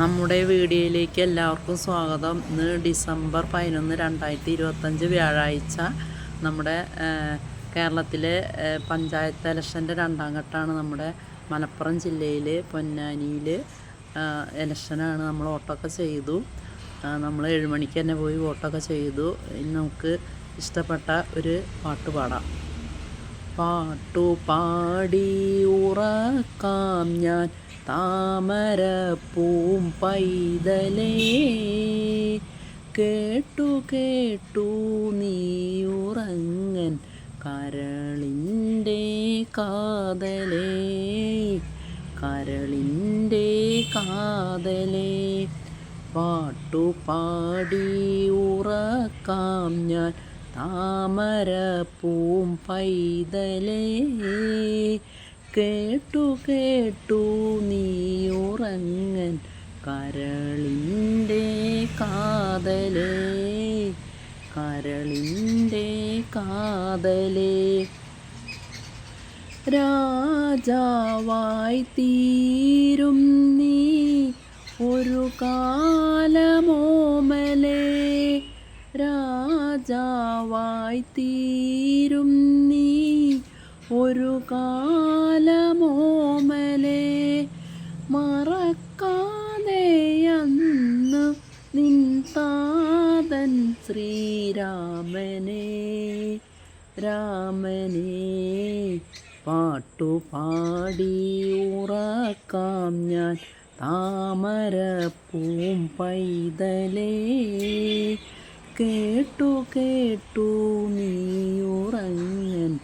നമ്മുടെ വീഡിയോയിലേക്ക് എല്ലാവർക്കും സ്വാഗതം. ഇന്ന് ഡിസംബർ പതിനൊന്ന് രണ്ടായിരത്തി ഇരുപത്തഞ്ച് വ്യാഴാഴ്ച നമ്മുടെ കേരളത്തിലെ പഞ്ചായത്ത് ഇലക്ഷന്റെ രണ്ടാം ഘട്ടമാണ് നമ്മുടെ മലപ്പുറം ജില്ലയിൽ പൊന്നാനിയിൽ ഇലക്ഷനാണ് നമ്മൾ വോട്ടൊക്കെ ചെയ്തു. നമ്മൾ ഏഴുമണിക്ക് തന്നെ പോയി വോട്ടൊക്കെ ചെയ്തു. ഇനി നമുക്ക് ഇഷ്ടപ്പെട്ട ഒരു പാട്ട് പാടാം. പാട്ടു പാടി ഉറക്കാം ഞാൻ. താമരപ്പൂം പൈതലേ. കേട്ടു കേട്ടു നീയുറങ്ങൻ കരളിന്റെ കാതലേ. കരളിന്റെ കാതലേ. പാട്ടുപാടി ഉറക്കാം ഞാൻ താമരപ്പൂം പൈതലേ. കേട്ടു കേട്ടു നീ ഉറങ്ങൻ കരളിന്റെ കാതലേ. കരളിന്റെ കാതലേ. രാജാവായി തീരും നീ ഒരു കാലമോമലേ. രാജാവായി തീരും നീ ഒരു കാലമോമലെ മറക്കാതെ അന്ന് നിൻ താതൻ ശ്രീരാമനെ. രാമനെ പാട്ടുപാടി ഉറക്കാം ഞാൻ. താമരപ്പൂം പൈതലേ കേട്ടു കേട്ടു നീയുറങ്ങൻ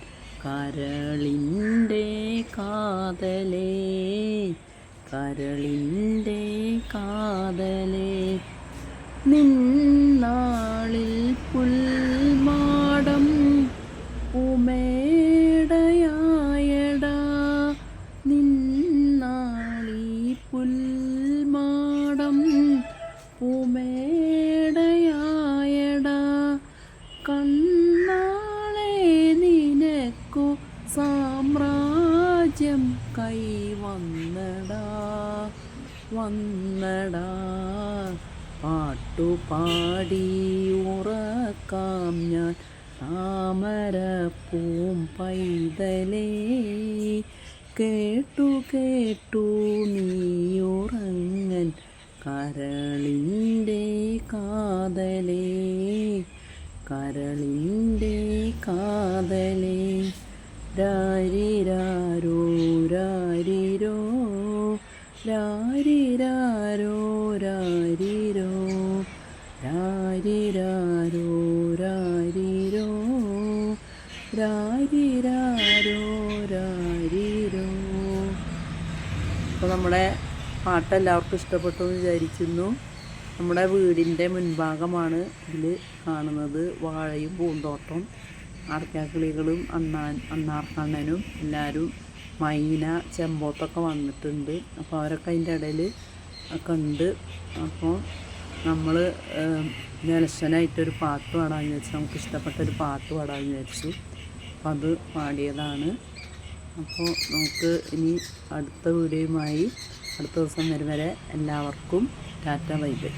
കരളിന്റെ കാതലേ കരളിന്റെ കാതലേ. നിന്നാളിൽ പുൽമാടം ഉമേടയായടാ. നിന്നാളി പുൽമാടം നിനക്കു സാമ്രാജ്യം കൈ വന്നടാ പാട്ടുപാടി ഉറക്കാം ഞാൻ. താമരപ്പൂം പൈതലേ കേട്ടു കേട്ടു നീയുറങ്ങൻ കരളിന്റെ രാരിരാരോ രാരിരോ രാരിരാരോ രാരിരോ രാരിരാരോ രാരിരോ രാരിരാരോ രാരിരോ. നമ്മുടെ പാട്ട് എല്ലാവർക്കും ഇഷ്ടപ്പെട്ടു എന്ന് വിചാരിക്കുന്നു. നമ്മുടെ വീടിന്റെ മുൻഭാഗമാണ് ഇതിൽ കാണുന്നത് വാഴയും പൂന്തോട്ടം. അടക്കാക്കിളികളും അണ്ണാൻ അണ്ണാർക്കണ്ണനും എല്ലാവരും മൈന ചെമ്പോത്തൊക്കെ വന്നിട്ടുണ്ട്. അപ്പോൾ അവരൊക്കെ അതിന്റെ ഇടയിൽ ഒക്കെ ഉണ്ട്. അപ്പോൾ നമ്മൾ നിലശനായിട്ടൊരു പാട്ട് പാടാമെന്ന് വെച്ചു നമുക്ക് ഇഷ്ടപ്പെട്ട ഒരു പാട്ട് പാടാമെന്ന് വിചാരിച്ചു അപ്പം അത് പാടിയതാണ്. അപ്പോൾ നമുക്ക് ഇനി അടുത്ത വീഡിയോയുമായി അടുത്ത ദിവസം വരും വരെ എല്ലാവർക്കും ടാറ്റ ബൈ ബൈ.